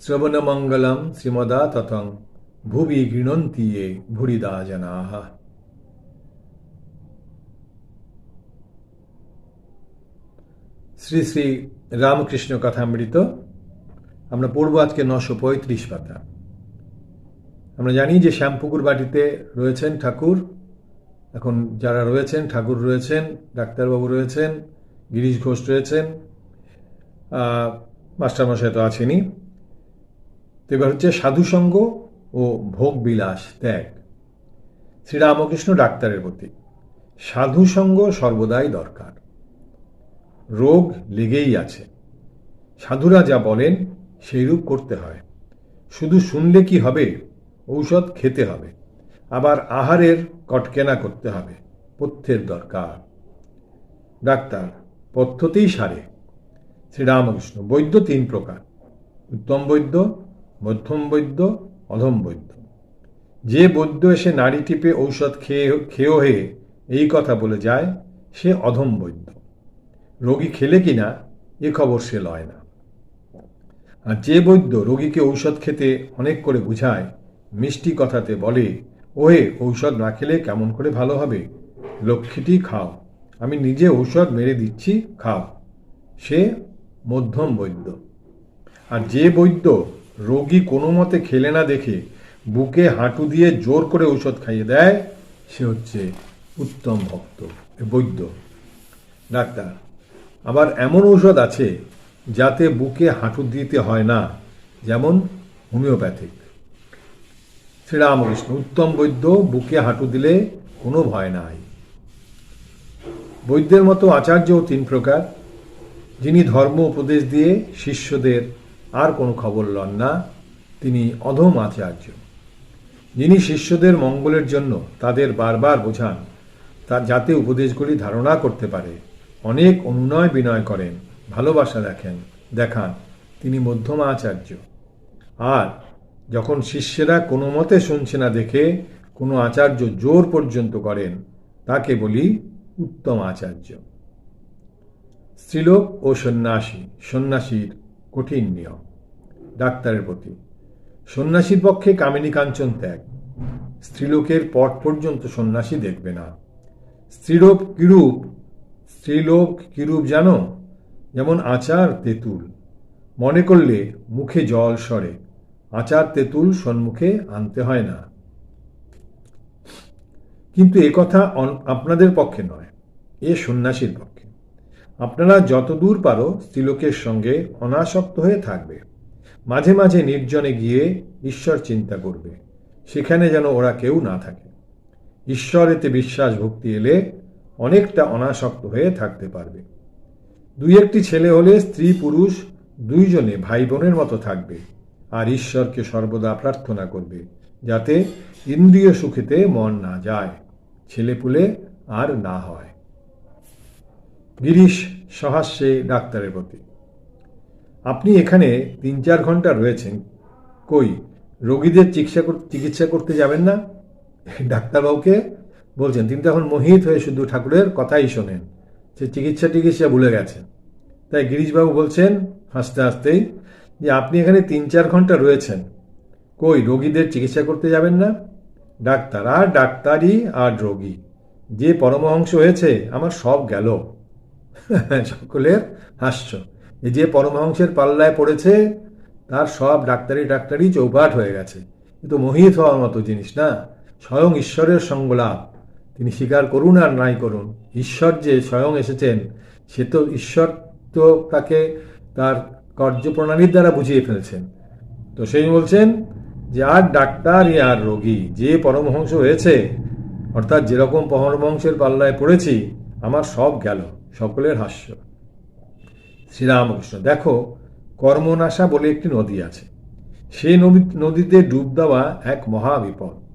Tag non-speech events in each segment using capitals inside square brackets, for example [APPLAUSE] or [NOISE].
শ্রবণমঙ্গলম শ্রীমদা ততং ভুবি গৃণন্তি এ ভুরিদা জনাহ শ্রী শ্রী রামকৃষ্ণ কথামৃত আমরা পড়ব আজকে নশো পঁয়ত্রিশ পাতা আমরা জানি যে শ্যামপুকুর বাটিতে রয়েছেন ঠাকুর এখন যারা রয়েছেন ঠাকুর রয়েছেন ডাক্তারবাবু রয়েছেন গিরিশ ঘোষ রয়েছেন মাস্টারমশাই তো আছেনই তো এবার হচ্ছে সাধুসঙ্গ ও ভোগ বিলাস ত্যাগ। শ্রীরামকৃষ্ণ ডাক্তারের প্রতি সাধুসঙ্গ সর্বদাই দরকার। রোগ লেগেই আছে। সাধুরা যা বলেন, সেইরূপ করতে হয়। শুধু শুনলে কি হবে? ঔষধ খেতে হবে। আবার আহারের কটকেনা করতে হবে। পথ্যের দরকার। ডাক্তার, পদ্ধতেই সারে। শ্রীরামকৃষ্ণ, বৈদ্য তিন প্রকার। উত্তম বৈদ্য মধ্যম বৈদ্য, অধম বৈদ্য। যে বৈদ্য এসে নাড়ি টিপে ঔষধ খেয়ে, খেয়েও হয়ে এই কথা বলে যায়, সে অধম বৈদ্য। রোগী খেলে কিনা এ খবর সে লয় না। আর যে বৈদ্য রোগীকে ঔষধ খেতে অনেক করে বুঝায়, মিষ্টি কথাতে বলে, ওহে, ঔষধ না খেলে কেমন করে ভালো হবে? লক্ষ্মীটি, খাও। আমি নিজে ঔষধ মেরে দিচ্ছি, খাও। সে মধ্যম বৈদ্য। আর যে বৈদ্য রোগী কোনো মতে খেলে না দেখে বুকে হাঁটু দিয়ে জোর করে ঔষধ খাইয়ে দেয়, সে হচ্ছে উত্তম ভক্ত বৈদ্য। ডাক্তার, আবার এমন ঔষধ আছে যাতে বুকে হাঁটু দিতে হয় না, যেমন হোমিওপ্যাথিক। শ্রীরামকৃষ্ণ, উত্তম বৈদ্য, বুকে হাঁটু দিলে কোনো ভয় নাই। বৈদ্যের মতো আচার্যও তিন প্রকার, যিনি ধর্ম উপদেশ দিয়ে শিষ্যদের আর কোনো খবর লন না। তিনি অধম আচার্য। যিনি শিষ্যদের মঙ্গলের জন্য তাদের বারবার বোঝান, তার যাতে উপদেশগুলি ধারণা করতে পারে। অনেক অনুনয় বিনয় করেন, ভালোবাসা দেখেন, দেখান। তিনি মধ্যম আচার্য। আর যখন শিষ্যেরা কোনো মতে শুনছে না দেখে কোনো আচার্য জোর পর্যন্ত করেন, তাকে বলি উত্তম আচার্য। স্ত্রীলোক ও সন্ন্যাসী, সন্ন্যাসীর কঠিন নিয়ম, ডাক্তারের প্রতি। সন্ন্যাসীর পক্ষে কামিনী কাঞ্চন ত্যাগ। স্ত্রীলোকের পট পর্যন্ত সন্ন্যাসী দেখবে না। স্ত্রীলোক কিরূপ স্ত্রীলোক কিরূপ জানো? যেমন আচার তেঁতুল। মনে করলে মুখে জল সরে, আচার তেঁতুল সম্মুখে আনতে হয় না। কিন্তু এ কথা আপনাদের পক্ষে নয়, এ সন্ন্যাসীর পক্ষে। আপনারা যতদূর পারো স্ত্রীলোকের সঙ্গে অনাসক্ত হয়ে থাকবে। মাঝে মাঝে নির্জনে গিয়ে ঈশ্বর চিন্তা করবে, সেখানে যেন ওরা কেউ না থাকে। ঈশ্বরেতে বিশ্বাস ভক্তি এলে অনেকটা অনাসক্ত হয়ে থাকতে পারবে। দুই একটি ছেলে হলে স্ত্রী পুরুষ দুইজনে ভাই বোনের মতো থাকবে আর ঈশ্বরকে সর্বদা প্রার্থনা করবে যাতে ইন্দ্রিয় সুখেতে মন না যায়, ছেলেপুলে আর না হয়। গিরিশ সহাস্যে ডাক্তারের প্রতি। আপনি এখানে তিন চার ঘণ্টা রয়েছেন। কই, রোগীদের চিকিৎসা চিকিৎসা করতে যাবেন না? ডাক্তারবাবুকে বলছেন, তিনি তখন মোহিত হয়ে শুধু ঠাকুরের কথাই শোনেন। সে চিকিৎসা টিকিৎসা ভুলে গেছেন। তাই গিরিশবাবু বলছেন, হাসতে হাসতেই, যে আপনি এখানে তিন চার ঘণ্টা রয়েছেন। কই, রোগীদের চিকিৎসা করতে যাবেন না? ডাক্তার আর ডাক্তারই আর রোগী। যে পরমহংস হয়েছে, আমার সব গেল। [LAUGHS] সকলের হাস্য। এই যে পরমহংসের পাল্লায় পড়েছে, তার সব ডাক্তারি ডাক্তারি চৌপাট হয়ে গেছে। কিন্তু মোহিত হওয়ার মতো জিনিস না। স্বয়ং ঈশ্বরের সঙ্গলাভ। তিনি স্বীকার করুন আর নাই করুন। ঈশ্বর যে স্বয়ং এসেছেন, সে তো ঈশ্বর তো তাকে তার কার্যপ্রণালীর দ্বারা বুঝিয়ে ফেলছেন। তো সেই বলছেন যে, আর ডাক্তার ই আর রোগী, যে পরমহংস হয়েছে, অর্থাৎ যেরকম পরমহংসের পাল্লায় পড়েছি, আমার সব গেল। সকলের হাস্য। শ্রীরামকৃষ্ণ, দেখো, কর্মনাশা বলে একটি নদী আছে। সেই নদী- নদীতে ডুব দেওয়া এক মহা বিপদ।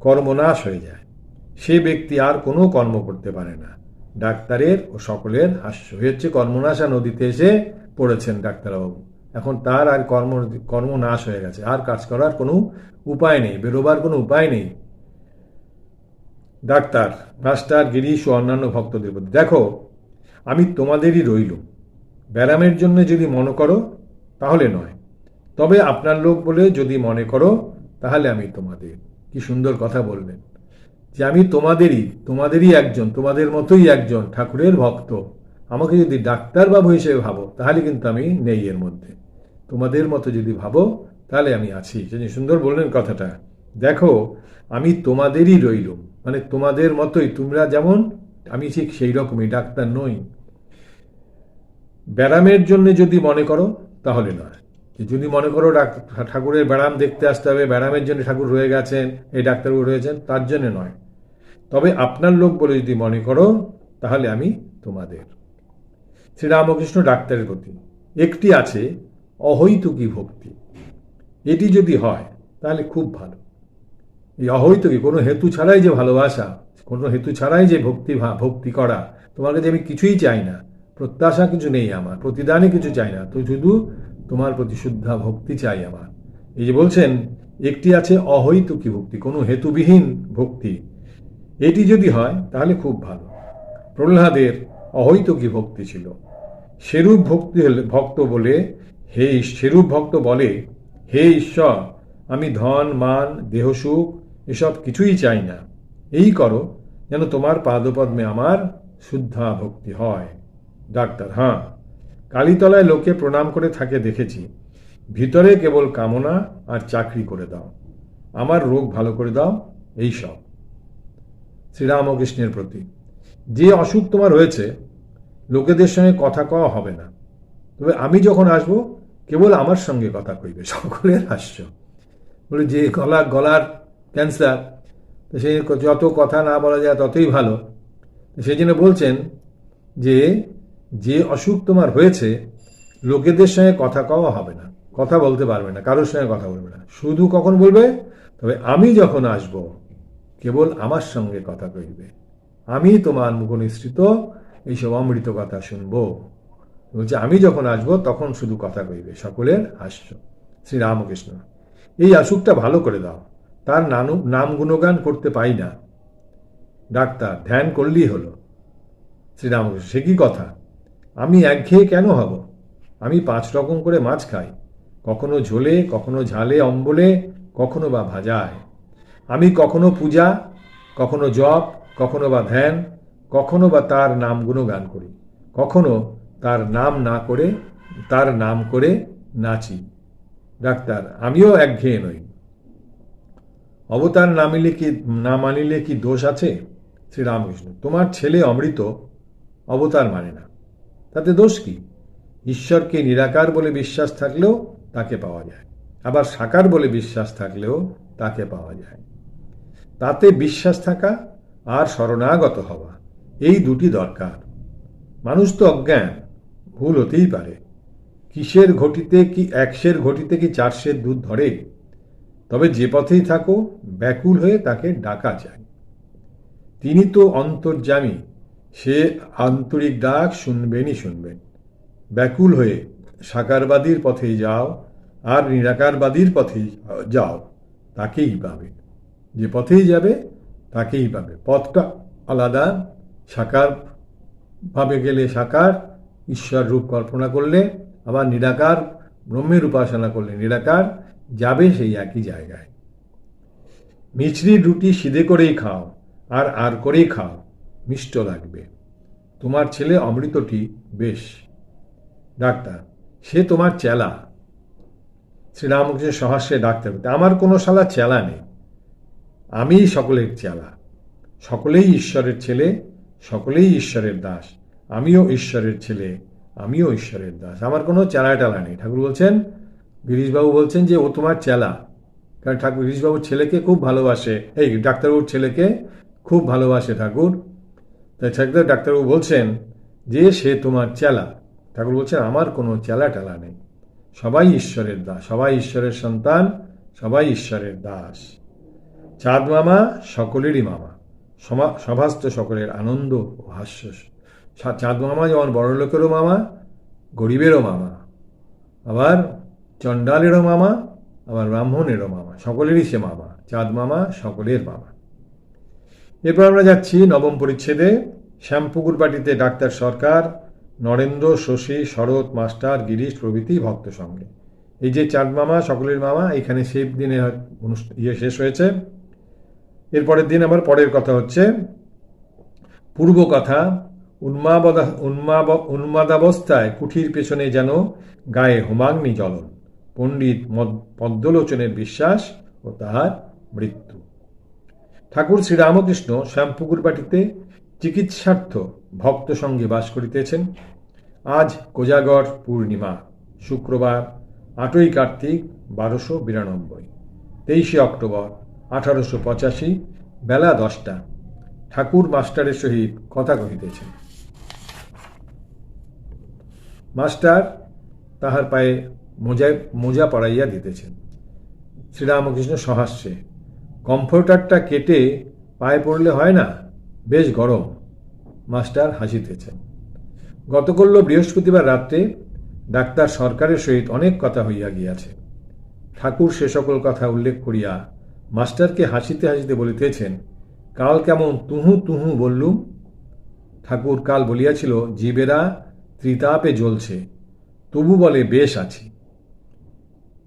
কর্মনাশ হয়ে যায়। সে ব্যক্তি আর কোনো কর্ম করতে পারে না। ডাক্তারের ও সকলের হাস্য। হচ্ছে কর্মনাশা নদীতে এসে পড়েছেন ডাক্তারবাবু। এখন তার আর কর্ম কর্মনাশ হয়ে গেছে। আর কাজ করার কোনো উপায় নেই, বেরোবার কোনো উপায় নেই। ডাক্তার, মাস্টার, গিরিশ ও অন্যান্য ভক্তদের প্রতি। দেখো আমি তোমাদেরই রইল। ব্যারামের জন্য যদি মনে করো, তাহলে নয়। তবে আপনার লোক বলে যদি মনে করো, তাহলে আমি তোমাদের। কি সুন্দর কথা বললেন। যে আমি তোমাদেরই তোমাদেরই একজন, তোমাদের মতোই একজন ঠাকুরের ভক্ত। আমাকে যদি ডাক্তারবাবু হিসেবে ভাবো, তাহলে কিন্তু আমি নেই এর মধ্যে। তোমাদের মতো যদি ভাবো, তাহলে আমি আছি। যে সুন্দর বললেন কথাটা। দেখো, আমি তোমাদেরই রইলুম। মানে তোমাদের মতোই, তোমরা যেমন আমি ঠিক সেই রকমই, ডাক্তার নই। ব্যারামের জন্য যদি মনে করো, তাহলে নয়। যদি মনে করো ঠাকুরের ব্যারাম দেখতে আসতে হবে ব্যারামের জন্য ঠাকুর রয়ে গেছেন, এই ডাক্তারবাবু রয়েছেন, তার জন্য নয়। তবে আপনার লোক বলে যদি মনে করো, তাহলে আমি তোমাদের। শ্রীরামকৃষ্ণ ডাক্তারের প্রতি। একটি আছে, অহৈতুকী ভক্তি। এটি যদি হয়, তাহলে খুব ভালো। এই অহৈতুকী, কোনো হেতু ছাড়াই যে ভালোবাসা কোনো হেতু ছাড়াই যে ভক্তি ভক্তি করা, তোমার কাছে আমি কিছুই চাই না। প্রত্যাশা কিছু নেই আমার প্রতিদানে কিছু চাই না। তো শুধু তোমার প্রতি শুদ্ধা ভক্তি চাই আমার। এই যে বলছেন, একটি আছে অহৈতুকী ভক্তি, কোনো হেতুবিহীন ভক্তি। এটি যদি হয়, তাহলে খুব ভালো। প্রহ্লাদের অহৈতুকী ভক্তি ছিল। সেরূপ ভক্তি হলে, ভক্ত বলে, হে সেরূপ ভক্ত বলে, হে ঈশ্বর, আমি ধন, মান দেহসুখ এসব কিছুই চাই না। এই করো যেন তোমার পাদপদ্মে আমার শুদ্ধা ভক্তি হয়। ডাক্তার হ্যাঁ কালীতলায় লোকে প্রণাম করে থাকে দেখেছি। ভিতরে কেবল কামনা আর চাকরি করে দাও। আমার রোগ ভালো করে দাও, এই সব। শ্রীরামকৃষ্ণের প্রতি, যে অসুখ তোমার হয়েছে লোকেদের সঙ্গে কথা কওয়া হবে না। তবে আমি যখন আসব, কেবল আমার সঙ্গে কথা কইবে, সকলের হাস্য। বলে, যে গলা, গলার ক্যান্সার তো সে যত কথা না বলা যায় ততই ভালো। সেই জন্য বলছেন যে যে অসুখ তোমার হয়েছে, লোকেদের সঙ্গে কথা কওয়া হবে না। কথা বলতে পারবে না, কারোর সঙ্গে কথা বলবে না। শুধু কখন বলবে? তবে আমি যখন আসব, কেবল আমার সঙ্গে কথা কইবে। আমি তোমার মুখ নিঃসৃত, এইসব অমৃত কথা শুনব। বলছে, আমি যখন আসব, তখন শুধু কথা কইবে, সকলের হাস্য। শ্রীরামকৃষ্ণ, এই অসুখটা ভালো করে দাও। তার নানু নাম গুণগান করতে পাই না। ডাক্তার, ধ্যান করলেই হলো। শ্রীরামকৃষ্ণ, সে কি কথা? আমি একঘেয়ে কেন হব? আমি পাঁচ রকম করে মাছ খাই। কখনো ঝোলে, কখনো ঝালে অম্বলে, কখনো বা ভাজায়। আমি কখনো পূজা, কখনো জপ, কখনো বা ধ্যান, কখনো বা তার নাম গুণগান করি। কখনো তার নাম না করে, তার নাম করে নাচি। ডাক্তার, আমিও একঘেয়ে নই। অবতার না মিলে কি, না মানিলে কি দোষ আছে? শ্রীরামকৃষ্ণ, তোমার ছেলে অমৃত অবতার মানে না। তাতে দোষ কি? ঈশ্বরকে নিরাকার বলে বিশ্বাস থাকলেও তাকে পাওয়া যায়। আবার সাকার বলে বিশ্বাস থাকলেও তাকে পাওয়া যায়। তাতে বিশ্বাস থাকা আর শরণাগত হওয়া, এই দুটি দরকার। মানুষ তো অজ্ঞান, ভুল হতেই পারে। কিসের ঘটিতে কি একশের ঘটিতে কি চারশের দুধ ধরে? তবে যে পথেই থাকো, ব্যাকুল হয়ে তাকে ডাকা যায়। তিনি তো অন্তর্যামী, সে আন্তরিক ডাক শুনবেনই শুনবেন। ব্যাকুল হয়ে সাকারবাদীর পথেই যাও আর নিরাকারবাদীর পথেই যাও, তাকেই পাবে। যে পথেই যাবে, তাকেই পাবে। পথটা আলাদা। সাকার ভাবে গেলে সাকার, ঈশ্বর রূপ কল্পনা করলে, আবার নিরাকার ব্রহ্মের উপাসনা করলে নিরাকার। যাবে সেই একই জায়গায়। মিছরির রুটি সিধে করেই খাও, আর আর করেই খাও, মিষ্ট লাগবে। তোমার ছেলে অমৃতটি বেশ। ডাক্তার, সে তোমার চেলা। শ্রীরামকৃষ্ণ সহস্রে ডাক্তার, আমার কোনো শালা চেলা নেই। আমি সকলের চেলা। সকলেই ঈশ্বরের ছেলে, সকলেই ঈশ্বরের দাস। আমিও ঈশ্বরের ছেলে, আমিও ঈশ্বরের দাস। আমার কোনো চেলা টেলা নেই। ঠাকুর বলছেন গিরিশবাবু বলছেন যে ও তোমার চেলা। কারণ ঠাকুর, গিরিশবাবুর ছেলেকে খুব ভালোবাসে। এই ডাক্তারবাবুর ছেলেকে খুব ভালোবাসে ঠাকুর। তাই ঠাকুর ডাক্তারবাবু বলছেন যে সে তোমার চেলা। ঠাকুর বলছেন, আমার কোনো চেলা টেলা নেই। সবাই ঈশ্বরের দাস, সবাই ঈশ্বরের সন্তান, সবাই ঈশ্বরের দাস। চাঁদ মামা সকলেরই মামা। সভাস্থ সকলের আনন্দ ও হাস্য চাঁদ মামা যেমন বড় লোকেরও মামা, গরিবেরও মামা। আবার চণ্ডালেরও মামা, আবার ব্রাহ্মণেরও মামা, সকলেরই সে মামা, চাঁদ মামা সকলের মামা। এরপর আমরা যাচ্ছি নবম পরিচ্ছেদে। শ্যামপুকুর বাটিতে ডাক্তার সরকার, নরেন্দ্র, শশী, শরৎ, মাস্টার, গিরিশ, প্রভৃতি ভক্ত সঙ্গে। এই যে চাঁদ মামা, সকলের মামা, এখানে সেই দিনে ইয়ে শেষ হয়েছে। এরপরের দিন আবার পরের কথা হচ্ছে, পূর্ব কথা, উন্মাবদা উন্মাব উন্মাদাবস্থায় কুঠির পেছনে যেন গায়ে হোমাগ্নি জ্বলন। পণ্ডিত পদ্মলোচনের বিশ্বাস ও তাহার মৃত্যু। ঠাকুর শ্রীরামকৃষ্ণ শ্যামপুকুর বাটিতে চিকিৎসার্থ ভক্ত সঙ্গে বাস করিতেছেন। আজ কোজাগর পূর্ণিমা, শুক্রবার, আটই কার্তিক, বারোশো বিরানব্বই, তেইশে অক্টোবর, আঠারোশো পঁচাশি, বেলা দশটা। ঠাকুর মাস্টারের সহিত কথা কহিতেছেন। মাস্টার, তাহার পায়ে মোজায় মোজা পরাইয়া দিতেছেন। শ্রীরামকৃষ্ণ সহাস্যে, কমফোর্টারটা কেটে পায়ে পড়লে হয় না? বেশ গরম। মাস্টার হাসিতেছেন। গতকল্য বৃহস্পতিবার রাত্রে ডাক্তার সরকারের সহিত অনেক কথা হইয়া গিয়াছে। ঠাকুর সে সকল কথা উল্লেখ করিয়া মাস্টারকে হাসিতে হাসিতে বলিতেছেন, কাল কেমন তুহু তুহু বললুম? ঠাকুর কাল বলিয়াছিল, জীবেরা ত্রিতাপে জ্বলছে, তবু বলে বেশ আছি।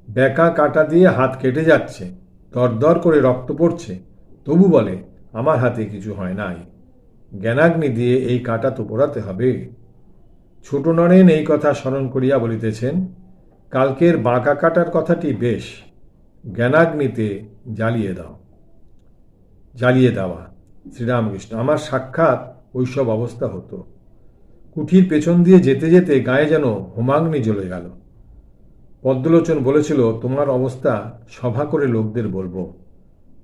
বেকা কাটা দিয়ে হাত কেটে যাচ্ছে, দরদর করে রক্ত পড়ছে। তবু বলে, আমার হাতে কিছু হয় নাই। জ্ঞানাগ্নি দিয়ে এই কাটা তো পোড়াতে হবে। ছোট নরেন এই কথা স্মরণ করিয়া বলিতেছেন, কালকের বাঁকা কাটার কথাটি বেশ। জ্ঞানাগ্নিতে জ্বালিয়ে দাও। জ্বালিয়ে দেওয়া। শ্রীরামকৃষ্ণ, আমার সাক্ষাৎ ওইসব অবস্থা হতো। কুঠির পেছন দিয়ে যেতে যেতে গায়ে যেন হোমাগ্নি জ্বলে গেল। পদ্মলোচন বলেছিল, তোমার অবস্থা সভা করে লোকদের বলব।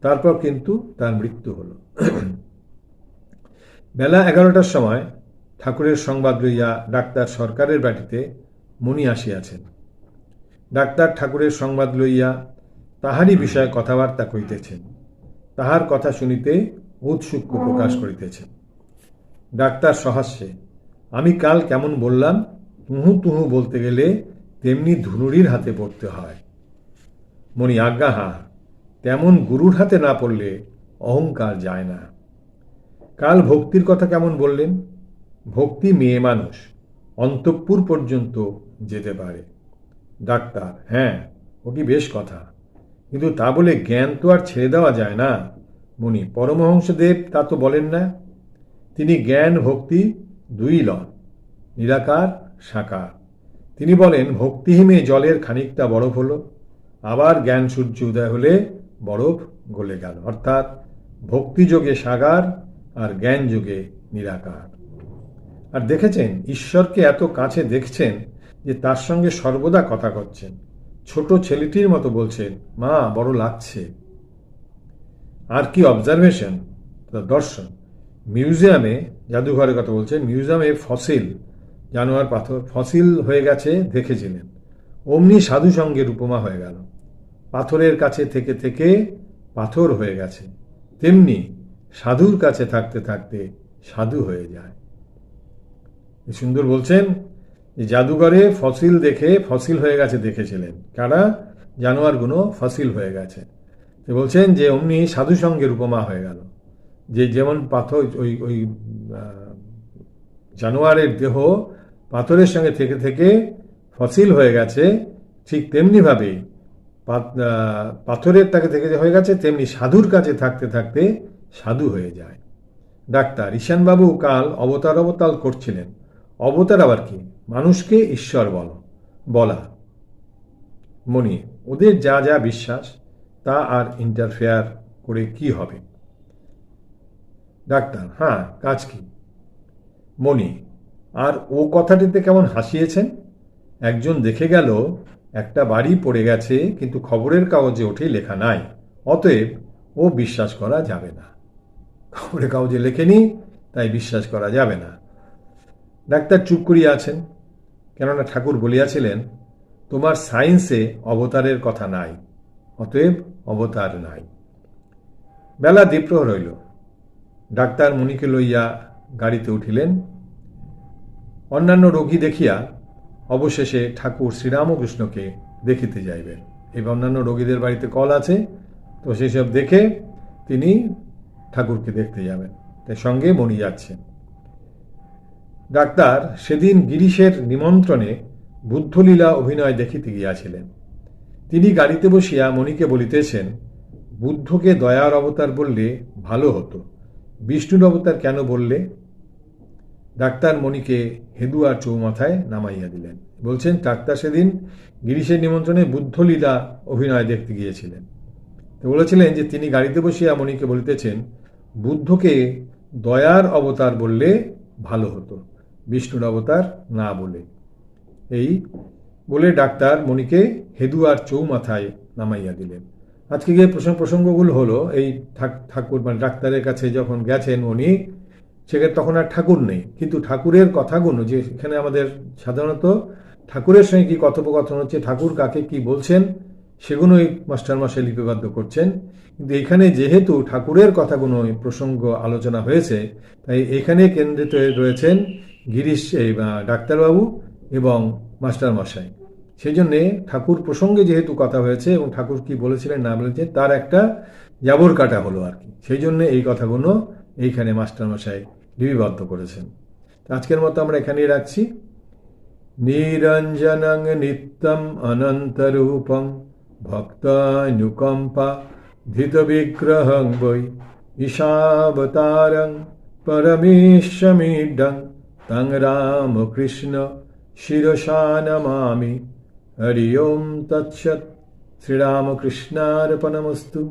তারপর কিন্তু তার মৃত্যু হল। বেলা এগারোটার সময় ঠাকুরের সংবাদ লইয়া ডাক্তার সরকারের বাটিতে মণি আসিয়াছেন। ডাক্তার ঠাকুরের সংবাদ লইয়া তাহারই বিষয়ে কথাবার্তা কইতেছেন তাহার কথা শুনিতে ঔৎসুক্য প্রকাশ করিতেছেন। ডাক্তার সহাস্যে আমি কাল কেমন বললাম, তুহু তুহু বলতে গেলে তেমনি ধুনুরির হাতে পড়তে হয়। মণি আজ্ঞা হা তেমন গুরুর হাতে না পড়লে অহংকার যায় না। কাল ভক্তির কথা কেমন বললেন? ভক্তি মেয়ে মানুষ, অন্তঃপুর পর্যন্ত যেতে পারে। ডাক্তার হ্যাঁ ওটি বেশ কথা। কিন্তু তা বলে জ্ঞান তো আর ছেড়ে দেওয়া যায় না। মুনি পরমহংসদেব তা তো বলেন না। তিনি জ্ঞান, ভক্তি দুই লন, নিরাকার, সাকার। তিনি বলেন ভক্তিহীমে জলের খানিকটা বরফ হলো, আবার জ্ঞান সূর্য উদয় হলে বরফ গলে গেল। অর্থাৎ ভক্তিযোগে সাগার আর জ্ঞান যোগে নিরাকার। আর দেখেছেন, ঈশ্বরকে এত কাছে দেখছেন যে তার সঙ্গে সর্বদা কথা করছেন ছোট ছেলেটির মতো বলছেন, মা, বড় লাগছে। আর কি অবজারভেশন দর্শন। মিউজিয়ামে, জাদুঘরের কথা বলছেন, মিউজিয়ামে ফসিল জানোয়ার পাথর ফসিল হয়ে গেছে দেখেছিলেন। অমনি সাধু সঙ্গের উপমা হয়ে গেল। পাথরের কাছে থেকে থেকে পাথর হয়ে গেছে। তেমনি সাধুর কাছে থাকতে থাকতে সাধু হয়ে যায়। সুন্দর বলছেন যে জাদুঘরে ফসিল দেখে ফসিল হয়ে গেছে দেখেছিলেন। কারা? জানোয়ারগুলো ফসিল হয়ে গেছে। বলছেন যে অমনি সাধু সঙ্গের উপমা হয়ে গেল। যে যেমন পাথর ওই ওই জানোয়ারের দেহ পাথরের সঙ্গে থেকে থেকে ফসিল হয়ে গেছে, ঠিক তেমনিভাবেই পাত- পাথরের তাকে থেকে হয়ে গেছে, তেমনি সাধুর কাছে থাকতে থাকতে সাধু হয়ে যায়। ডাক্তার ঈশানবাবু কাল অবতার অবতাল করছিলেন। অবতার আবার কি? মানুষকে ঈশ্বর বল, বলা। মনি, ওদের যা যা বিশ্বাস, তা আর ইন্টারফেয়ার করে কি হবে? ডাক্তার হ্যাঁ কাজ কি? মনি আর ও কথাটিতে কেমন হাসিয়েছেন? একজন দেখে গেল, একটা বাড়ি পড়ে গেছে, কিন্তু খবরের কাগজে ওঠেই লেখা নাই। অতএব ও বিশ্বাস করা যাবে না। খবরের কাগজে লেখেনি, তাই বিশ্বাস করা যাবে না। ডাক্তার চুপ করিয়া আছেন, কেননা ঠাকুর বলিয়াছিলেন, তোমার সায়েন্সে অবতারের কথা নাই, অতএব অবতার নাই। বেলা দ্বীপ্রহর হইল। ডাক্তার মুনিকে লইয়া গাড়িতে উঠিলেন। অন্যান্য রোগী দেখিয়া অবশেষে ঠাকুর শ্রীরামকৃষ্ণকে দেখিতে যাইবেন এই অন্যান্য রোগীদের বাড়িতে কল আছে, তো সেই সব দেখে তিনি ঠাকুরকে দেখতে যাবেন। তাই সঙ্গে মণি যাচ্ছেন। ডাক্তার সেদিন গিরিশের নিমন্ত্রণে বুদ্ধলীলা অভিনয় দেখিতে গিয়াছিলেন। তিনি গাড়িতে বসিয়া মণিকে বলিতেছেন, বুদ্ধকে দয়ার অবতার বললে ভালো হতো। বিষ্ণুর অবতার কেন বললে? ডাক্তার মণিকে হেদুয়ার চৌমাথায় নামাইয়া দিলেন। বলছেন, ডাক্তার সেদিন গিরিশের নিমন্ত্রণে বুদ্ধলীলা অভিনয় দেখতে গিয়েছিলেন। বলেছিলেন যে, তিনি গাড়িতে বসিয়া মণিকে বলিতেছেন, বুদ্ধকে দয়ার অবতার বললে ভালো হতো, বিষ্ণুর অবতার না বলে। এই বলে ডাক্তার মণিকে হেদুয়ার চৌমাথায় নামাইয়া দিলেন। আজকে প্রসঙ্গ প্রসঙ্গগুলো হলো, এই ঠাক- ঠাকুর মানে ডাক্তারের কাছে যখন গেছেন উনি সেখানে তখন আর ঠাকুর নেই। কিন্তু ঠাকুরের কথাগুলো যে এখানে আমাদের সাধারণত ঠাকুরের সঙ্গে কি কথোপকথন হচ্ছে, ঠাকুর কাকে কি বলছেন সেগুলোই মাস্টারমশাই লিপিবদ্ধ করছেন। কিন্তু এখানে যেহেতু ঠাকুরের কথাগুলো প্রসঙ্গ আলোচনা হয়েছে, তাই এখানে কেন্দ্রিত রয়েছেন গিরিশ ডাক্তারবাবু এবং মাস্টারমশাই। সেই জন্যে ঠাকুর প্রসঙ্গে যেহেতু কথা হয়েছে এবং ঠাকুর কি বলেছিলেন না বলেছেন তার একটা জাবর কাটা হলো আর কি। সেই জন্য এই কথাগুলো এইখানে মাস্টারমশাই লিপিবদ্ধ করেছেন। আজকের মতো আমরা এখানেই রাখছি। নিরঞ্জনং নিত্যম অনন্তরূপং ভক্তানুকম্পা ধৃতবিগ্রহং বৈ ঈশাবতারং পরমেশ্বমিডং তং রামকৃষ্ণ শিরসা নমামি হরি ওম তৎসৎ। শ্রীরামকৃষ্ণার্পণমস্তু।